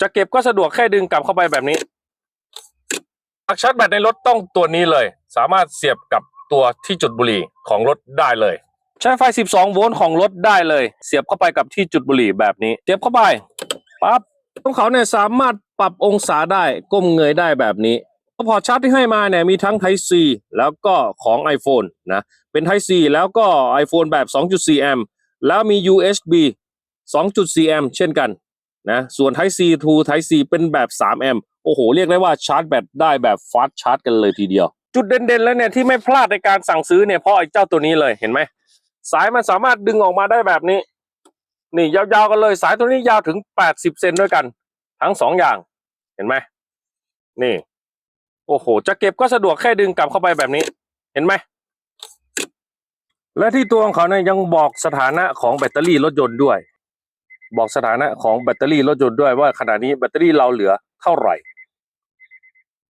จะเก็บก็สะดวกแค่ดึงกลับเข้าไปแบบนี้ปลั๊กชาร์จแบตในรถต้องตัวนี้เลย สามารถเสียบกับตัวที่จุดบุหรี่ของรถได้เลย ใช้ไฟ 12 โวลต์ของรถได้เลย เสียบเข้าไปกับที่จุดบุหรี่แบบนี้ เสียบเข้าไปปั๊บของเขาเนี่ยสามารถปรับองศาได้ก้มเงยได้แบบนี้พอร์ตชาร์จที่ให้มาเนี่ยมีทั้ง Type C แล้วก็ของ iPhone นะเป็น Type C แล้วก็ iPhone แบบ 2.4 แอมป์แล้วมี USB 2.4 แอมป์เช่นกัน นะส่วน Type C to Type C เป็นแบบ3แอมป์โอ้โห เรียกได้ว่าชาร์จแบตได้แบบฟาสชาร์จกันเลยทีเดียว จุดเด่นๆแล้วเนี่ยที่ไม่พลาดในการสั่งซื้อเนี่ยเพราะไอ้เจ้าตัวนี้เลยเห็นไหมสายมันสามารถดึงออกมาได้แบบนี้ นี่ยาวๆกันเลยสายตัวนี้ยาวถึง 80 เซนด้วยกัน ทั้งสองอย่างเห็นไหมนี่ โอ้โห จะเก็บก็สะดวกแค่ดึงกลับเข้าไปแบบนี้ เห็นไหมและที่ตัวของเขาเนี่ยยังบอกสถานะของแบตเตอรี่รถยนต์ด้วย บอกสถานะของแบตเตอรี่รถยนต์ด้วยว่าขณะนี้แบตเตอรี่เราเหลือเท่าไหร่